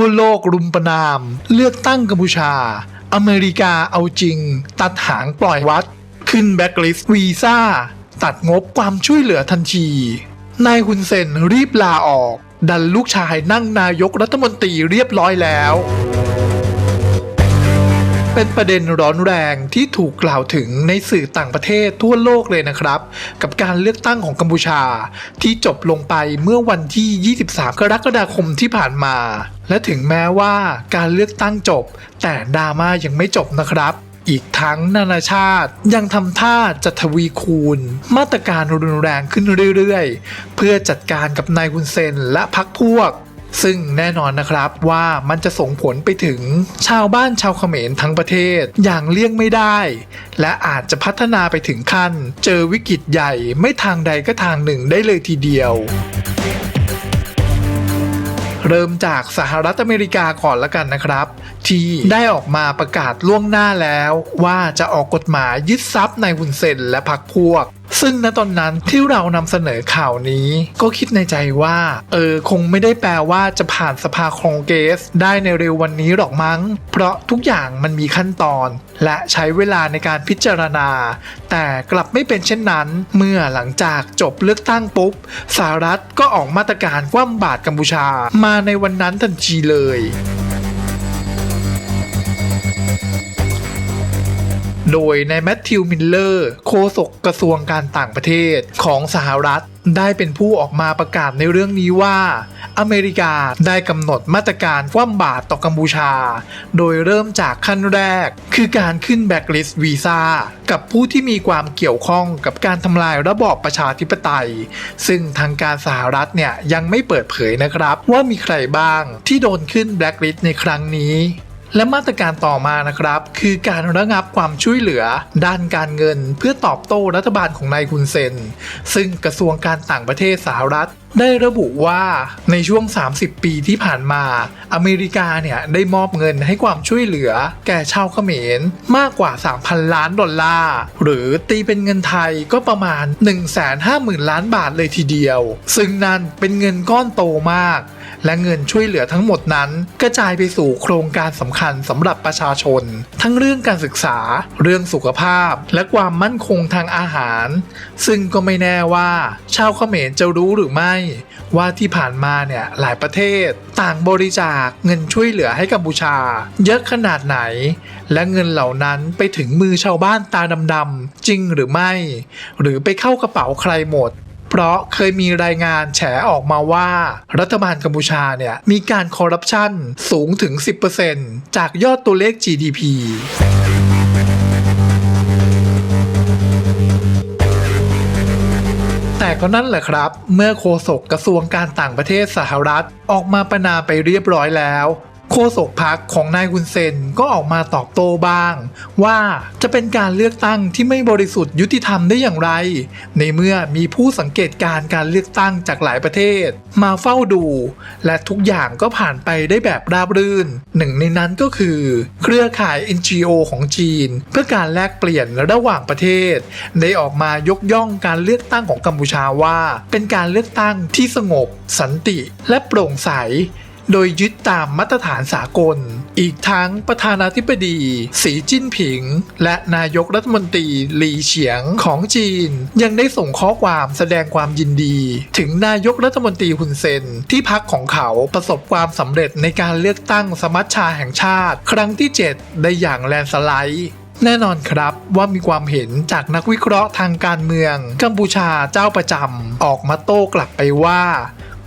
ทั่วโลกรุมประนาม เลือกตั้งกัมพูชา อเมริกาเอาจริง ตัดหางปล่อยวัด ขึ้นแบ็กลิสต์วีซ่า ตัดงบความช่วยเหลือทันที นายฮุนเซนรีบลาออก ดันลูกชายนั่งนายกรัฐมนตรีเรียบร้อยแล้ว เป็นประเด็นร้อนแรงที่ถูกกล่าวถึงในสื่อต่างประเทศทั่วโลกเลยนะครับ กับการเลือกตั้งของกัมพูชา ที่จบลงไปเมื่อวันที่ 23 กรกฎาคมที่ผ่านมา และถึงแม้ว่าการเลือกตั้งจบ แต่ดราม่ายังไม่จบนะครับอีกทั้งนานาชาติยังทำท่าจะทวีคูณ มาตรการรุนแรงขึ้นเรื่อยๆ เพื่อจัดการกับนายฮุนเซนและพรรคพวก ซึ่งแน่นอนนะครับว่ามันจะส่งผลไปถึงชาวบ้านชาวเขมรทั้งประเทศอย่างเลี่ยงไม่ได้ และอาจจะพัฒนาไปถึงขั้น เจอวิกฤตใหญ่ไม่ทางใดก็ทางหนึ่งได้เลยทีเดียว เริ่มจากสหรัฐอเมริกาก่อนละกันนะครับ ที่ได้ออกมาประกาศล่วงหน้าแล้ว ว่าจะออกกฎหมายยึดทรัพย์ในายฮุนเซนและพรรคพวก ซึ่งณตอนนั้นที่เรานำเสนอข่าวนี้ ก็คิดในใจว่า เออ คงไม่ได้แปลว่าจะผ่านสภาคองเกรสได้ในเร็ววันนี้หรอกมั้ง เพราะทุกอย่างมันมีขั้นตอน และใช้เวลาในการพิจารณา แต่กลับไม่เป็นเช่นนั้น เมื่อหลังจากจบเลือกตั้งปุ๊บสหรัฐก็ออกมาตรการคว่ำบาตรกัมพูชา มาในวันนั้นทันทีเลย โดยนายแมทธิวมิลเลอร์โฆษกกระทรวงการต่างประเทศของสหรัฐได้เป็นผู้ออกมาประกาศในเรื่องนี้ว่า อเมริกาได้กำหนดมาตรการคว่ำบาตรต่อกัมพูชา โดยเริ่มจากขั้นแรก คือการขึ้นแบ็กลิสต์วีซ่ากับผู้ที่มีความเกี่ยวข้องกับการทำลายระบอบประชาธิปไตย ซึ่งทางการสหรัฐเนี่ยยังไม่เปิดเผยนะครับ ว่ามีใครบ้างที่โดนขึ้นแบ็กลิสต์ในครั้งนี้ และมาตรการต่อมานะครับ คือการระงับความช่วยเหลือ ด้านการเงินเพื่อตอบโต้รัฐบาลของนายคุนเซน ซึ่งกระทรวงการต่างประเทศสหรัฐ ได้ระบุว่าในช่วง 30 ปีที่ผ่านมา อเมริกาเนี่ยได้มอบเงินให้ความช่วยเหลือ แก่ชาวเขมร มากกว่า 3,000 ล้านดอลลาร์ หรือตีเป็นเงินไทยก็ประมาณ 150,000 ล้านบาทเลยทีเดียว ซึ่งนั่นเป็นเงินก้อนโตมาก และเงินช่วยเหลือทั้งหมดนั้น กระจายไปสู่โครงการสำคัญสำหรับประชาชน ทั้งเรื่องการศึกษา เรื่องสุขภาพ และความมั่นคงทางอาหาร ซึ่งก็ไม่แน่ว่า ชาวเขมรจะรู้หรือไม่ ว่าที่ผ่านมาเนี่ยหลายประเทศ ต่างบริจาคเงินช่วยเหลือให้กัมพูชา เยอะขนาดไหน และเงินเหล่านั้นไปถึงมือชาวบ้านตาดำๆจริงหรือไม่ หรือไปเข้ากระเป๋าใครหมด เพราะเคยมีรายงานแฉออกมาว่า รัฐบาลกัมพูชาเนี่ยมีการคอร์รัปชันสูงถึง 10%จากยอดตัวเลข GDP แต่ก็นั่นแหละครับ เมื่อโฆษกกระทรวงการต่างประเทศสหรัฐออกมาประนามไปเรียบร้อยแล้ว โฆษกพักของนายฮุนเซนก็ออกมาตอบโต้บ้าง ว่าจะเป็นการเลือกตั้งที่ไม่บริสุทธิ์ยุติธรรมได้อย่างไร ในเมื่อมีผู้สังเกตการณ์การเลือกตั้งจากหลายประเทศ มาเฝ้าดู และทุกอย่างก็ผ่านไปได้แบบราบรื่น หนึ่งในนั้นก็คือ เครือข่าย NGO ของจีน เพื่อการแลกเปลี่ยนระหว่างประเทศ ได้ออกมายกย่องการเลือกตั้งของกัมพูชาว่า เป็นการเลือกตั้งที่สงบ สันติ และโปร่งใส โดยยึดตามมาตรฐานสากล อีกทั้งประธานาธิบดี สีจิ้นผิง และนายกรัฐมนตรีหลีเฉียงของจีน ยังได้ส่งข้อความแสดงความยินดี ถึงนายกรัฐมนตรีฮุนเซนที่พักของเขาประสบความสำเร็จในการเลือกตั้งสมัชชาแห่งชาติ ครั้งที่ 7 ได้อย่างแลนสไลด์แน่นอนครับว่ามีความเห็นจากนักวิเคราะห์ทางการเมือง กัมพูชาเจ้าประจำออกมาโต้กลับไปว่า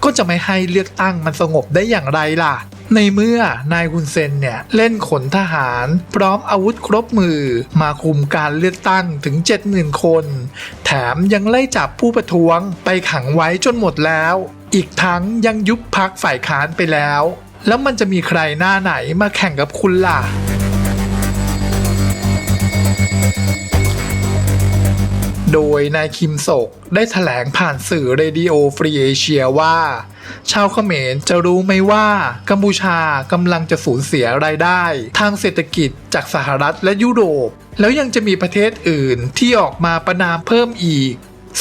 ก็จะไม่ให้เลือกตั้งมันสงบได้อย่างไรล่ะ ในเมื่อนายฮุนเซนเนี่ย เล่นขนทหาร พร้อมอาวุธครบมือ มาคุมการเลือกตั้งถึง 70,000 คน แถมยังไล่จับผู้ประท้วงไปขังไว้จนหมดแล้ว อีกทั้งยังยุบพักฝ่ายค้านไปแล้ว แล้วมันจะมีใครหน้าไหนมาแข่งกับคุณล่ะ โดยนายคิมโซกได้ถแถลงผ่านสื่อเรดิโอฟรีเอเชียว่า ชาวเขมรจะรู้ไหมว่า กัมพูชากำลังจะสูญเสียรายได้ ทางเศรษฐกิจจากสหรัฐและยุโรป แล้วยังจะมีประเทศอื่นที่ออกมาประนามเพิ่มอีก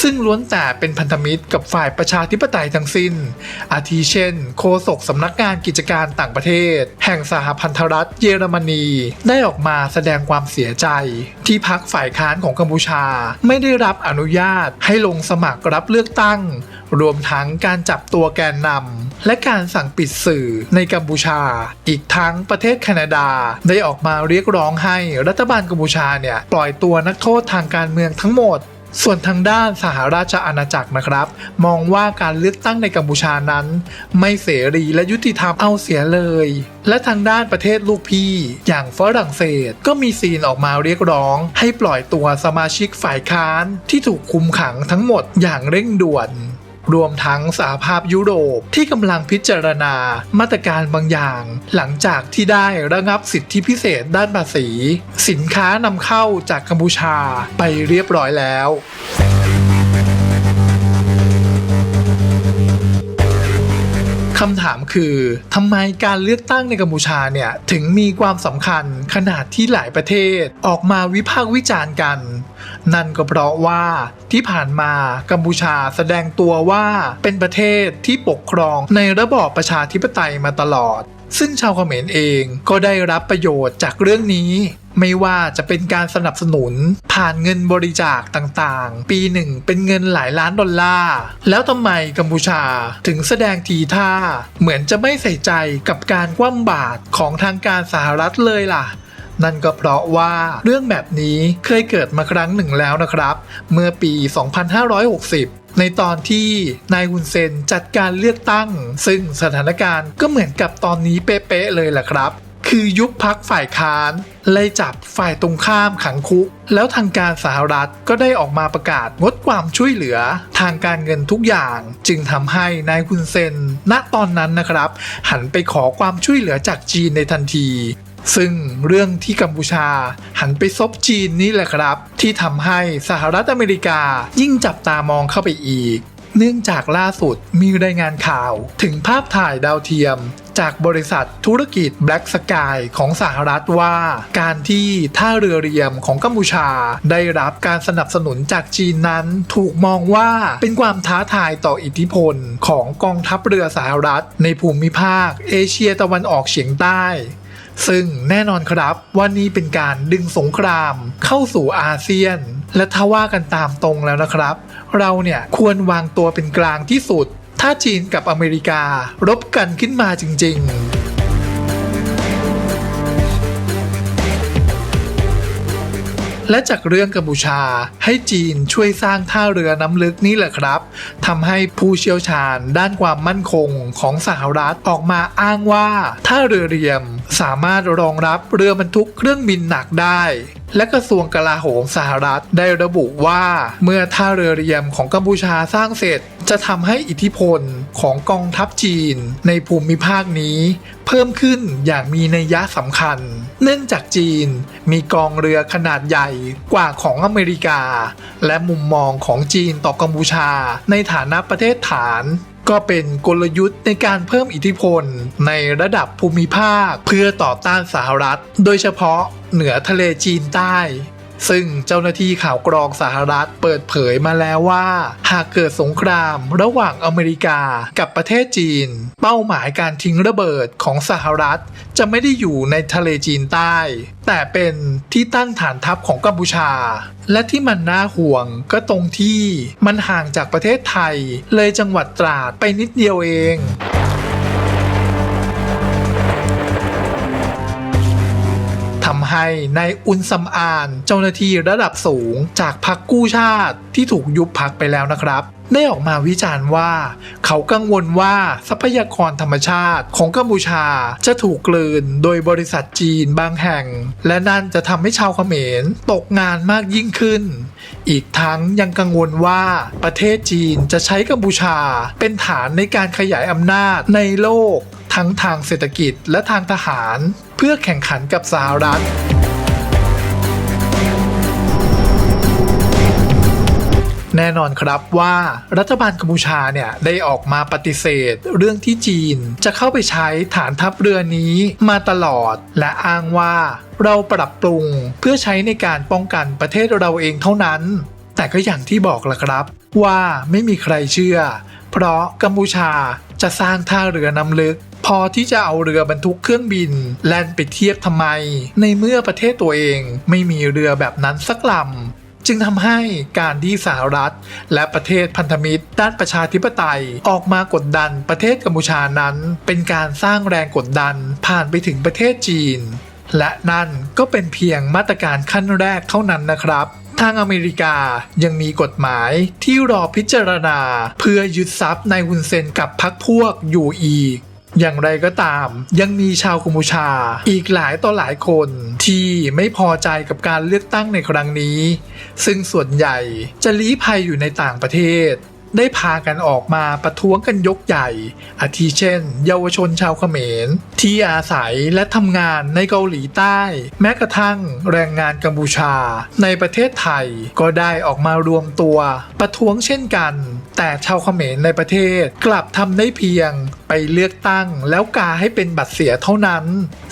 ซึ่งล้วนแต่เป็นพันธมิตรกับฝ่ายประชาธิปไตยทั้งสิ้น อาทิเช่น โฆษกสำนักงานกิจการต่างประเทศ แห่งสหพันธรัฐเยอรมนี ได้ออกมาแสดงความเสียใจ ที่พักฝ่ายค้านของกัมพูชา ไม่ได้รับอนุญาตให้ลงสมัครรับเลือกตั้ง รวมทั้งการจับตัวแกนนำและการสั่งปิดสื่อในกัมพูชา อีกทั้งประเทศแคนาดาได้ออกมาเรียกร้องให้รัฐบาลกัมพูชาเนี่ยปล่อยตัวนักโทษทางการเมืองทั้งหมด ส่วนทางด้านสหราชอาณาจักรนะครับ มองว่าการเลือกตั้งในกัมพูชานั้น ไม่เสรีและยุติธรรมเอาเสียเลย และทางด้านประเทศลูกพี่ อย่างฝรั่งเศสก็มีซีนออกมาเรียกร้อง ให้ปล่อยตัวสมาชิกฝ่ายค้านที่ถูกคุมขังทั้งหมดอย่างเร่งด่วน รวมทั้งสหภาพยุโรปที่กำลังพิจารณามาตรการบางอย่าง หลังจากที่ได้ระงับสิทธิพิเศษด้านภาษี สินค้านำเข้าจากกัมพูชาไปเรียบร้อยแล้วคำถามคือทำไมการเลือกตั้งในกัมพูชาเนี่ย ถึงมีความสำคัญขนาดที่หลายประเทศ ออกมาวิพากษ์วิจารณ์กัน นั่นก็เพราะว่าที่ผ่านมากัมพูชาแสดงตัวว่าเป็นประเทศที่ปกครองในระบอบประชาธิปไตยมาตลอด ซึ่งชาวเขมรเองก็ได้รับประโยชน์จากเรื่องนี้ ไม่ว่าจะเป็นการสนับสนุน ผ่านเงินบริจาคต่างๆ ปีหนึ่งเป็นเงินหลายล้านดอลลาร์ แล้วทำไมกัมพูชาถึงแสดงทีท่า เหมือนจะไม่ใส่ใจกับการคว่ำบาตรของทางการสหรัฐเลยล่ะ นั่นก็เพราะว่าเรื่องแบบนี้เคยเกิดมาครั้งหนึ่งแล้วนะครับ เมื่อปี 2560ในตอนที่นายฮุนเซนจัดการเลือกตั้ง ซึ่งสถานการณ์ก็เหมือนกับตอนนี้เป๊ะๆเลยแหละครับ คือยุบพักฝ่ายค้านไล่จับฝ่ายตรงข้ามขังคุก แล้วทางการสหรัฐก็ได้ออกมาประกาศงดความช่วยเหลือ ทางการเงินทุกอย่าง จึงทำให้นายฮุนเซน ณตอนนั้นนะครับ หันไปขอความช่วยเหลือจากจีนในทันที ซึ่งเรื่องที่กัมพูชาหันไปซบจีนนี่แหละครับ ที่ทำให้สหรัฐอเมริกายิ่งจับตามองเข้าไปอีก เนื่องจากล่าสุดมีรายงานข่าวถึงภาพถ่ายดาวเทียมจากบริษัทธุรกิจ Black Sky ของสหรัฐว่า การที่ท่าเรือเรียมของกัมพูชา ได้รับการสนับสนุนจากจีนนั้น ถูกมองว่าเป็นความท้าทายต่ออิทธิพลของกองทัพเรือสหรัฐ ในภูมิภาค เอเชียตะวันออกเฉียงใต้ ซึ่งแน่นอนครับว่านี่เป็นการดึงสงครามเข้าสู่อาเซียน และถ้าว่ากันตามตรงแล้วนะครับ เราเนี่ยควรวางตัวเป็นกลางที่สุด ถ้าจีนกับอเมริการบกันขึ้นมาจริง ๆ และจากเรื่องกัมพูชา ให้จีนช่วยสร้างท่าเรือน้ำลึกนี่แหละครับทำให้ผู้เชี่ยวชาญด้านความมั่นคงของสหรัฐออกมาอ้างว่าท่าเรือเรียมสามารถรองรับเรือบรรทุกเครื่องบินหนักได้ และกระทรวงกลาโหมสหรัฐได้ระบุว่า เมื่อท่าเรือเรียมของกัมพูชาสร้างเสร็จ จะทำให้อิทธิพลของกองทัพจีนในภูมิภาคนี้ เพิ่มขึ้นอย่างมีนัยยะสำคัญ เนื่องจากจีนมีกองเรือขนาดใหญ่กว่าของอเมริกา และมุมมองของจีนต่อกัมพูชา ในฐานะประเทศฐาน ก็เป็นกลยุทธ์ในการเพิ่มอิทธิพลในระดับภูมิภาค เพื่อต่อต้านสหรัฐ โดยเฉพาะเหนือทะเลจีนใต้ ซึ่งเจ้าหน้าที่ข่าวกรองสหรัฐเปิดเผยมาแล้วว่า หากเกิดสงครามระหว่างอเมริกากับประเทศจีน เป้าหมายการทิ้งระเบิดของสหรัฐ จะไม่ได้อยู่ในทะเลจีนใต้ แต่เป็นที่ตั้งฐานทัพของกัมพูชา และที่มันน่าห่วงก็ตรงที่มันห่างจากประเทศไทย เลยจังหวัดตราดไปนิดเดียวเอง ทำในอุนซัมอาน เจ้าหน้าที่ระดับสูงจากพรรคกู้ชาติที่ถูกยุบพักไปแล้วนะครับได้ออกมาวิจารณ์ว่า เขากังวลว่าทรัพยากรธรรมชาติของกัมพูชาจะถูกกลืนโดยบริษัทจีนบางแห่ง และนั่นจะทำให้ชาวเขมรตกงานมากยิ่งขึ้น อีกทั้งยังกังวลว่าประเทศจีนจะใช้กัมพูชา เป็นฐานในการขยายอำนาจในโลก ทั้งทางเศรษฐกิจและทางทหาร พื่อแข่งขันกับสหรัฐ แน่นอนครับว่ารัฐบาลกัมพูชาเนี่ยได้ออกมาปฏิเสธ เรื่องที่จีนจะเข้าไปใช้ฐานทัพเรือนี้มาตลอด และอ้างว่าเราปรับปรุงเพื่อใช้ในการป้องกันประเทศเราเองเท่านั้น แต่ก็อย่างที่บอกละครับ ว่าไม่มีใครเชื่อ เพราะกัมพูชาจะสร้างท่าเรือนำลึก พอที่จะเอาเรือบรรทุกเครื่องบิน แล่นไปเทียบทำไม ในเมื่อประเทศตัวเองไม่มีเรือแบบนั้นสักลำจึงทำให้การที่สหรัฐ และประเทศพันธมิตร ด้านประชาธิปไตยออกมากดดันประเทศกัมพูชานั้น เป็นการสร้างแรงกดดันผ่านไปถึงประเทศจีน และนั่นก็เป็นเพียงมาตรการขั้นแรกเท่านั้นนะครับทางอเมริกายังมีกฎหมายที่รอพิจารณา เพื่อยึดทรัพย์ในฮุนเซนกับพรรคพวกอยู่อีก อย่างไรก็ตาม ยังมีชาวกัมพูชา อีกหลายต่อหลายคนที่ไม่พอใจกับการเลือกตั้งในครั้งนี้ ซึ่งส่วนใหญ่จะลี้ภัยอยู่ในต่างประเทศ ได้พากันออกมาประท้วงกันยกใหญ่ อาทิเช่น เยาวชนชาวเขมร ที่อาศัยและทำงานในเกาหลีใต้ แม้กระทั่งแรงงานกัมพูชา ในประเทศไทยก็ได้ออกมารวมตัว ประท้วงเช่นกัน แต่ชาวเขมรในประเทศกลับทำได้เพียงไปเลือกตั้งแล้วกาให้เป็นบัตรเสียเท่านั้น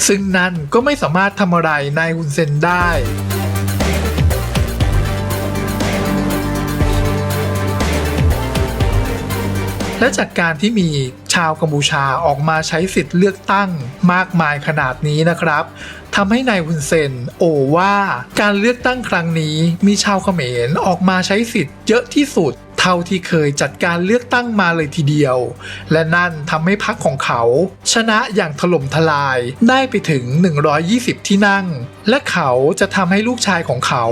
ซึ่งนั่นก็ไม่สามารถทำอะไรนายฮุนเซนได้ และจากการที่มีชาวกัมพูชาออกมาใช้สิทธิ์เลือกตั้งมากมายขนาดนี้นะครับทำให้นายฮุนเซนโอว่าการเลือกตั้งครั้งนี้มีชาวเขมรออกมาใช้สิทธิ์เยอะที่สุด เท่าที่เคยจัดการเลือกตั้งมาเลยทีเดียว และนั่นทำให้พรรคของเขา ชนะอย่างถล่มทลายได้ไปถึง 120 ที่นั่ง และเขาจะทำให้ลูกชายของเขา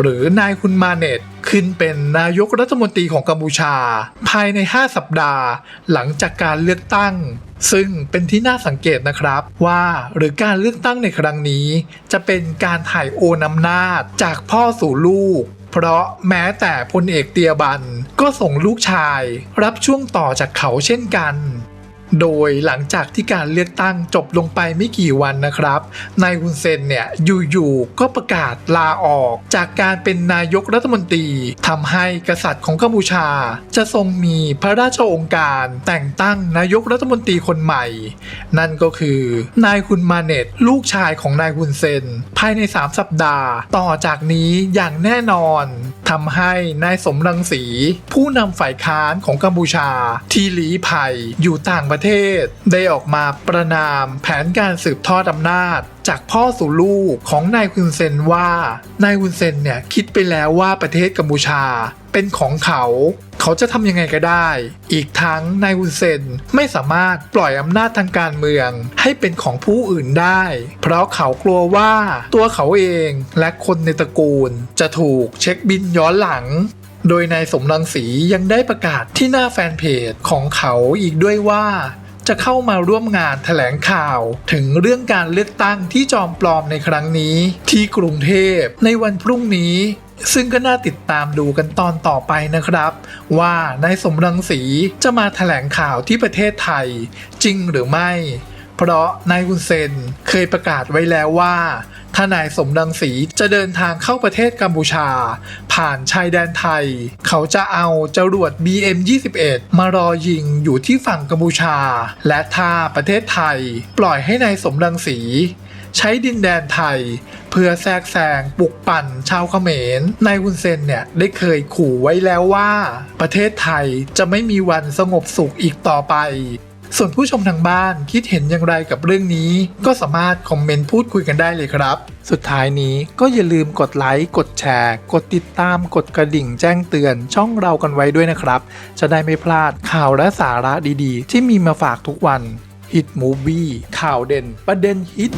หรือนายคุณมาเน็ต ขึ้นเป็นนายกรัฐมนตรีของกัมพูชา ภายใน 5 สัปดาห์ หลังจากการเลือกตั้ง ซึ่งเป็นที่น่าสังเกตนะครับว่าหรือการเลือกตั้งในครั้งนี้ จะเป็นการถ่ายโอนอำนาจจากพ่อสู่ลูกเพราะแม้แต่พลเอกเตียบันก็ส่งลูกชาย รับช่วงต่อจากเขาเช่นกัน โดยหลังจากที่การเลือกตั้งจบลงไปไม่กี่วันนะครับ นายฮุนเซนเนี่ยอยู่ๆก็ประกาศลาออกจากการเป็นนายกรัฐมนตรีทำให้กษัตริย์ของกัมพูชา จะทรงมีพระราชองการแต่งตั้งนายกรัฐมนตรีคนใหม่ นั่นก็คือนายฮุนมาเนตลูกชายของนายฮุนเซน ภายใน 3 สัปดาห์ ต่อจากนี้อย่างแน่นอนทำให้นายสมรังสี ผู้นำฝ่ายค้านของกัมพูชาที่ลี้ภัยอยู่ต่างประเทศได้ออกมาประนามแผนการสืบทอดอำนาจ จากพ่อสู่ลูกของนายฮุนเซนว่านายฮุนเซนเนี่ยคิดไปแล้วว่าประเทศกัมพูชาเป็นของเขา เขาจะทำยังไงก็ได้ อีกทั้งนายฮุนเซนไม่สามารถปล่อยอำนาจทางการเมืองให้เป็นของผู้อื่นได้ เพราะเขากลัวว่าตัวเขาเองและคนในตระกูลจะถูกเช็คบินย้อนหลัง โดยนายสมรังสียังได้ประกาศที่หน้าแฟนเพจของเขาอีกด้วยว่าจะเข้ามาร่วมงานแถลงข่าว ถึงเรื่องการเลือกตั้งที่จอมปลอมในครั้งนี้ ที่กรุงเทพในวันพรุ่งนี้ ซึ่งก็น่าติดตามดูกันตอนต่อไปนะครับ ว่านายสมรังสีจะมาแถลงข่าวที่ประเทศไทย จริงหรือไม่ เพราะนายฮุนเซนเคยประกาศไว้แล้วว่า ถ้านายสมรังสีจะเดินทางเข้าประเทศกัมพูชา ผ่านชายแดนไทย เขาจะเอาจรวด BM21 มารอยิงอยู่ที่ฝั่งกัมพูชา และถ้าประเทศไทย ปล่อยให้นายสมรังสีใช้ดินแดนไทย เพื่อแทรกแซงปลุกปั่นชาวเขมรนายฮุนเซนเนี่ยได้เคยขู่ไว้แล้วว่า ประเทศไทยจะไม่มีวันสงบสุขอีกต่อไป ส่วนผู้ชมทางบ้านคิดเห็นอย่างไรกับเรื่องนี้ ก็สามารถคอมเมนต์พูดคุยกันได้เลยครับ สุดท้ายนี้ก็อย่าลืมกดไลค์กดแชร์ กดติดตามกดกระดิ่งแจ้งเตือนช่องเรากันไว้ด้วยนะครับ จะได้ไม่พลาดข่าวและสาระดีๆ ที่มีมาฝากทุกวันฮิตมูบี้ข่าวเด่นประเด็นฮิต